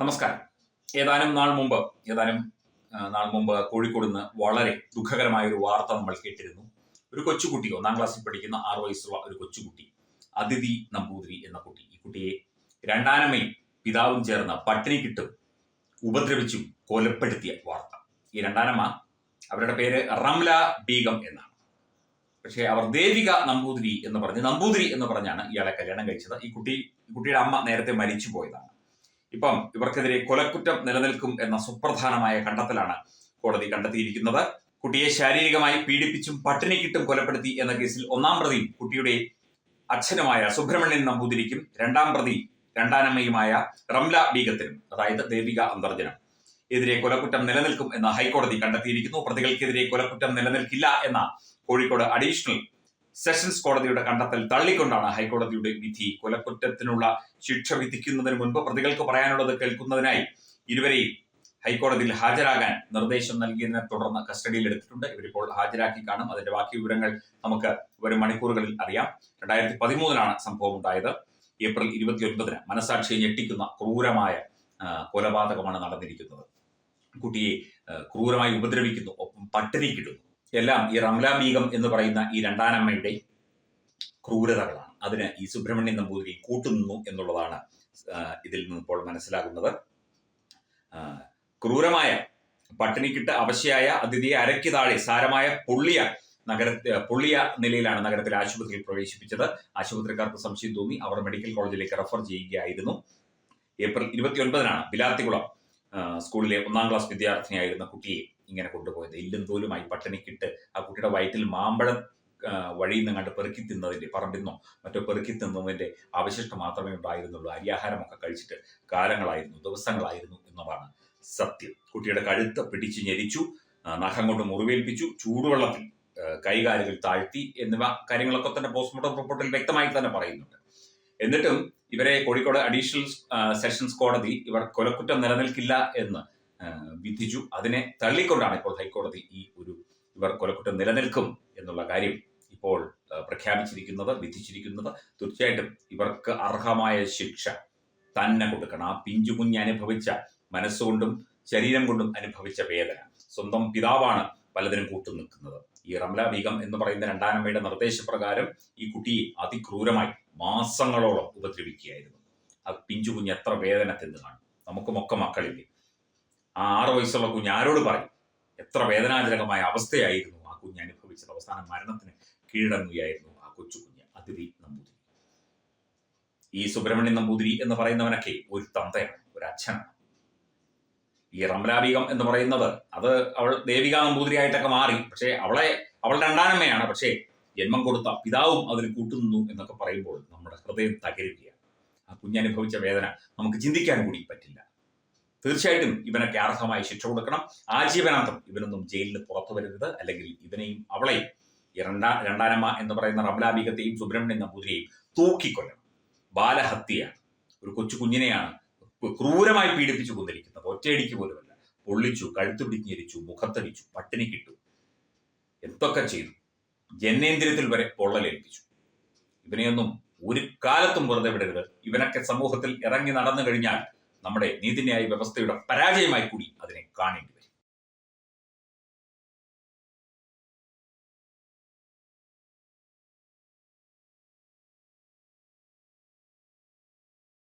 നമസ്കാരം. ഏതാനും നാൾ മുമ്പ് ഏതാനും നാൾ മുമ്പ് കോഴിക്കോട് നിന്ന് വളരെ ദുഃഖകരമായ ഒരു വാർത്ത നമ്മൾ കേട്ടിരുന്നു. ഒരു കൊച്ചുകുട്ടി ഒന്നാം ക്ലാസ്സിൽ പഠിക്കുന്ന ആറ് വയസ്സുള്ള ഒരു കൊച്ചുകുട്ടി അതിഥി നമ്പൂതിരി എന്ന കുട്ടി. ഈ കുട്ടിയെ രണ്ടാനമ്മയും പിതാവും ചേർന്ന് പട്ടിണി കിട്ടും ഉപദ്രവിച്ചും കൊലപ്പെടുത്തിയ വാർത്ത. ഈ രണ്ടാനമ്മ അവരുടെ പേര് റംല ബീഗം എന്നാണ്. പക്ഷേ അവർ ദേവിക നമ്പൂതിരി എന്ന് പറഞ്ഞ് നമ്പൂതിരി എന്ന് പറഞ്ഞാണ് ഇയാളെ കല്യാണം കഴിച്ചത്. ഈ കുട്ടി കുട്ടിയുടെ അമ്മ നേരത്തെ മരിച്ചു പോയതാണ് ഇപ്പം ഇവർക്കെതിരെ കൊലക്കുറ്റം നിലനിൽക്കും എന്ന സുപ്രധാനമായ കണ്ടെത്തലാണ് കോടതി കണ്ടെത്തിയിരിക്കുന്നത്. കുട്ടിയെ ശാരീരികമായി പീഡിപ്പിച്ചും പട്ടിണിക്കിട്ടും കൊലപ്പെടുത്തി എന്ന കേസിൽ ഒന്നാം പ്രതി കുട്ടിയുടെ അച്ഛനുമായ സുബ്രഹ്മണ്യൻ നമ്പൂതിരിക്കും രണ്ടാം പ്രതി രണ്ടാനമ്മയുമായ റംല ബീഗത്തിനും അതായത് ദേവിക അന്തർജനം. എതിരെ കൊലക്കുറ്റം നിലനിൽക്കും എന്ന് ഹൈക്കോടതി കണ്ടെത്തിയിരിക്കുന്നു. പ്രതികൾക്കെതിരെ കൊലക്കുറ്റം നിലനിൽക്കില്ല എന്ന കോഴിക്കോട് അഡീഷണൽ സെഷൻസ് കോടതിയുടെ കണ്ടെത്തൽ തള്ളിക്കൊണ്ടാണ് ഹൈക്കോടതിയുടെ വിധി കൊലക്കുറ്റത്തിനുള്ള ശിക്ഷ വിധിക്കുന്നതിന് മുൻപ് പ്രതികൾക്ക് പറയാനുള്ളത് കേൾക്കുന്നതിനായി ഇരുവരെയും ഹൈക്കോടതിയിൽ ഹാജരാകാൻ നിർദ്ദേശം നൽകിയതിനെ തുടർന്ന് കസ്റ്റഡിയിൽ എടുത്തിട്ടുണ്ട്. ഇവരിപ്പോൾ ഹാജരാക്കി കാണും. അതിന്റെ ബാക്കി വിവരങ്ങൾ നമുക്ക് വരും മണിക്കൂറുകളിൽ അറിയാം. രണ്ടായിരത്തി പതിമൂന്നിലാണ് സംഭവം ഉണ്ടായത്. ഏപ്രിൽ ഇരുപത്തിയൊൻപതിന് മനസാക്ഷിയെ ഞെട്ടിക്കുന്ന ക്രൂരമായ കൊലപാതകമാണ് നടന്നിരിക്കുന്നത്. കുട്ടിയെ ക്രൂരമായി ഉപദ്രവിക്കുന്നു ഒപ്പം പട്ടിണിക്കിടുന്നു. എല്ലാം ഈ റംലാ ബീഗം എന്ന് പറയുന്ന ഈ രണ്ടാനമ്മയുടെ ക്രൂരതകളാണ്. അതിന് ഈ സുബ്രഹ്മണ്യൻ നമ്പൂതിരി കൂട്ടുനിന്നു എന്നുള്ളതാണ് ഇതിൽ നിന്ന് ഇപ്പോൾ മനസ്സിലാകുന്നത്. ക്രൂരമായ പട്ടിണിക്കിട്ട് അവശയായ അതിഥിയെ അരയ്ക്ക് താഴെ സാരമായ പൊള്ളിയ നഗര പൊള്ളിയ നിലയിലാണ് നഗരത്തിലെ ആശുപത്രിയിൽ പ്രവേശിപ്പിച്ചത്. ആശുപത്രിക്കാർക്ക് സംശയം തോന്നി. അവർ മെഡിക്കൽ കോളേജിലേക്ക് റെഫർ ചെയ്യുകയായിരുന്നു. ഏപ്രിൽ ഇരുപത്തിയൊൻപതിനാണ് ബിലാത്തികുളം ആ, സ്കൂളിലെ ഒന്നാം ക്ലാസ് വിദ്യാർത്ഥിനിയായിരുന്ന കുട്ടിയെ ഇങ്ങനെ കൊണ്ടുപോയത്. ഇല്ലും തോലുമായി പട്ടിണിക്കിട്ട് ആ കുട്ടിയുടെ വയറ്റിൽ മാമ്പഴം വഴിയിൽ നിന്ന് കണ്ട് പെറുക്കി തിന്നതിന്റെ പറമ്പിന്നോ മറ്റോ പെറുക്കി തിന്നതിന്റെ അവശിഷ്ടം മാത്രമേ ഉണ്ടായിരുന്നുള്ളൂ. അരിയാഹാരമൊക്കെ കഴിച്ചിട്ട് കാലങ്ങളായിരുന്നു ദിവസങ്ങളായിരുന്നു എന്നതാണ് സത്യം. കുട്ടിയുടെ കഴുത്ത് പിടിച്ച് ഞെരിച്ചു നഖം കൊണ്ട് മുറിവേൽപ്പിച്ചു ചൂടുവെള്ളത്തിൽ കൈകാലുകൾ താഴ്ത്തി എന്നിവ കാര്യങ്ങളൊക്കെ തന്നെ പോസ്റ്റ്മോർട്ടം റിപ്പോർട്ടിൽ വ്യക്തമായി തന്നെ പറയുന്നുണ്ട്. എന്നിട്ടും ഇവരെ കോഴിക്കോട് അഡീഷണൽ സെഷൻസ് കോടതി ഇവർ കൊലക്കുറ്റം നിലനിൽക്കില്ല എന്ന് വിധിച്ചു. അതിനെ തള്ളിക്കൊണ്ടാണ് ഇപ്പോൾ ഹൈക്കോടതി ഈ ഒരു ഇവർ കൊലക്കുറ്റം നിലനിൽക്കും എന്നുള്ള കാര്യം ഇപ്പോൾ പ്രഖ്യാപിച്ചിരിക്കുന്നത് വിധിച്ചിരിക്കുന്നത്. തീർച്ചയായിട്ടും ഇവർക്ക് അർഹമായ ശിക്ഷ തന്നെ കൊടുക്കണം. ആ പിഞ്ചു കുഞ്ഞ് അനുഭവിച്ച മനസ്സുകൊണ്ടും ശരീരം കൊണ്ടും അനുഭവിച്ച വേദന. സ്വന്തം പിതാവാണ് പലതിനും കൂട്ടു നിൽക്കുന്നത് ഈ റംല ബീഗം എന്ന് പറയുന്ന രണ്ടാനമ്മയുടെ നിർദ്ദേശപ്രകാരം ഈ കുട്ടിയെ അതിക്രൂരമായി മാസങ്ങളോളം ഉപദ്രവിക്കുകയായിരുന്നു. അത് പിഞ്ചു കുഞ്ഞ് എത്ര വേദന തിന്ന് കാണും. നമുക്കുമൊക്കെ മക്കളില്ലേ? ആ ആറു വയസ്സുള്ള കുഞ്ഞ് ആരോട് പറയും? എത്ര വേദനാജനകമായ അവസ്ഥയായിരുന്നു ആ കുഞ്ഞ് അനുഭവിച്ചത്. അവസാനം മരണത്തിന് കീഴടങ്ങുകയായിരുന്നു ആ കൊച്ചു കുഞ്ഞ് അതിഥി നമ്പൂതിരി. ഈ സുബ്രഹ്മണ്യൻ നമ്പൂതിരി എന്ന് പറയുന്നവനൊക്കെ ഒരു തന്തയാണ് ഒരു അച്ഛനാണ്. ഈ റംലാബീഗം എന്ന് പറയുന്നത് അത് അവൾ ദേവിക നമ്പൂതിരിയായിട്ടൊക്കെ മാറി. പക്ഷേ അവളെ അവൾ രണ്ടാനമ്മയാണ് പക്ഷേ ജന്മം കൊടുത്ത പിതാവും അതിൽ കൂട്ടുനിന്നു എന്നൊക്കെ പറയുമ്പോൾ നമ്മുടെ ഹൃദയം തകരുകയാണ്. ആ കുഞ്ഞനുഭവിച്ച വേദന നമുക്ക് ചിന്തിക്കാൻ കൂടി പറ്റില്ല. തീർച്ചയായിട്ടും ഇവനൊക്കെ അർഹമായി ശിക്ഷ കൊടുക്കണം. ആജീവനാന്തം ഇവനൊന്നും ജയിലിൽ പുറത്തു വരരുത്. അല്ലെങ്കിൽ ഇവനെയും അവളെയും ഈ രണ്ടാ രണ്ടാനമ്മ എന്ന് പറയുന്ന റബ്ലാബികത്തെയും സുബ്രഹ്മണ്യൻ നമ്പൂതിരിയെയും തൂക്കിക്കൊല്ലണം. ബാലഹത്യയാണ്. ഒരു കൊച്ചു കുഞ്ഞിനെയാണ് ക്രൂരമായി പീഡിപ്പിച്ചു കൊണ്ടിരിക്കുന്നത് ഒറ്റയടിക്ക് പോലുമല്ല. പൊള്ളിച്ചു കഴുത്തു പിടിഞ്ഞിരിച്ചു മുഖത്തടിച്ചു പട്ടിണി കിട്ടു. എന്തൊക്കെ ചെയ്തു? ജനേന്ദ്രിയത്തിൽ വരെ പൊള്ളലേൽപ്പിച്ചു. ഇവനെയൊന്നും ഒരു കാലത്തും വെറുതെ വിടരുത്. ഇവനൊക്കെ സമൂഹത്തിൽ ഇറങ്ങി നടന്നു കഴിഞ്ഞാൽ നമ്മുടെ നീതിന്യായ വ്യവസ്ഥയുടെ പരാജയമായി കൂടി അതിനെ കാണേണ്ടി